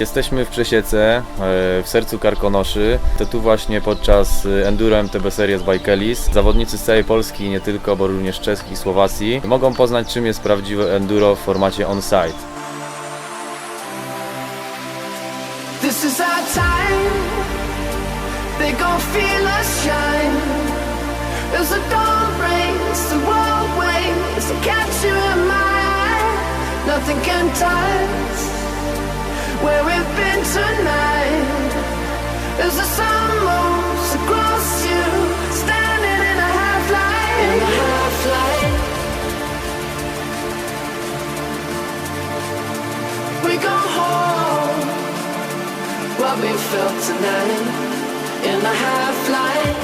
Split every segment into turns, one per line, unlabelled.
Jesteśmy w Przesiece, e, w sercu Karkonoszy. To tu właśnie podczas e, Enduro MTB Series by Kellys zawodnicy z całej Polski, i nie tylko, bo również Czeski i Słowacji, mogą poznać czym jest prawdziwe enduro w formacie on-site.
This is our time. They gon' feel us shine. As the dawn breaks, the world waits to catch you in my eye. Nothing can touch where we've been tonight. As the sun moves across you, standing in a half light. In a half light. We go home what we felt tonight in the half light.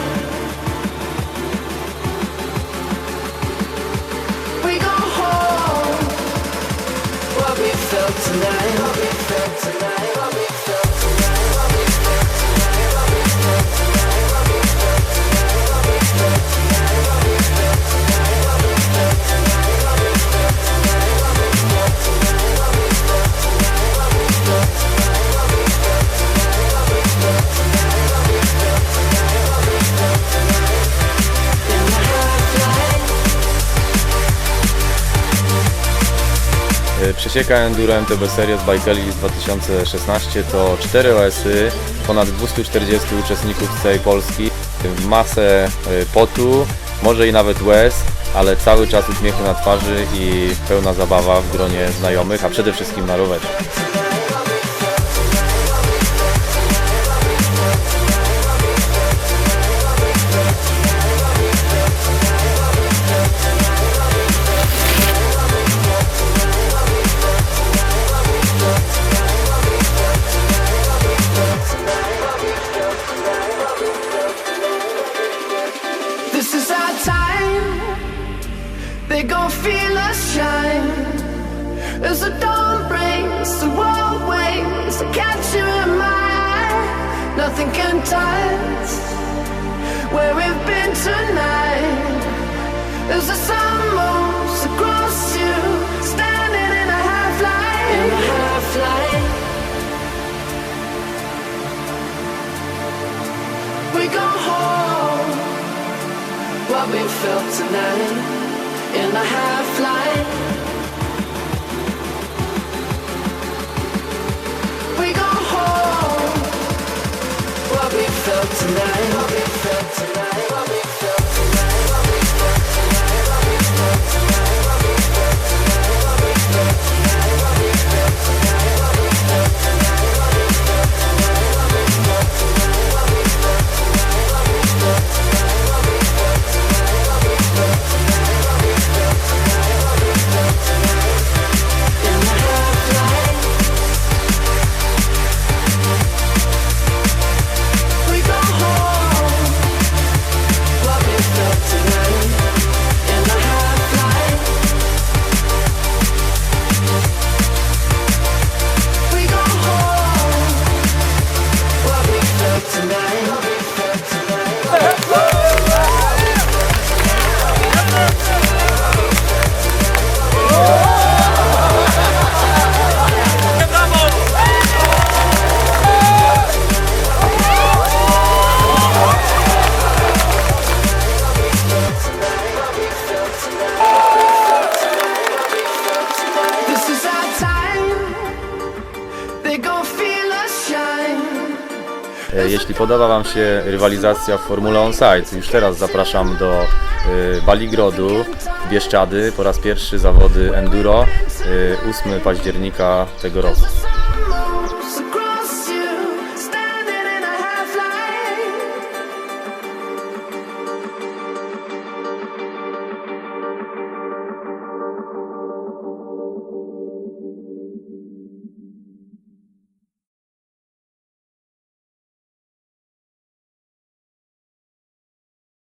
Przesieka Enduro MTB Series by Kellys 2016 to 4 OS-y, ponad 240 uczestników z całej Polski, masę e, potu, może i nawet łez, ale cały czas uśmiechu na twarzy i pełna zabawa w gronie znajomych, a przede wszystkim na rowerze.
They gon' feel us shine. As the dawn breaks, the world waits to catch you in my eye. Nothing can touch where we've been tonight. As the sun moves across you, standing in a half light. In a half light. We go home what we felt tonight in the half light.
Jeśli podoba Wam się rywalizacja w Formule On Site, już teraz zapraszam do e, Baligrodu, Bieszczady, po raz pierwszy zawody Enduro, e, 8 października tego roku.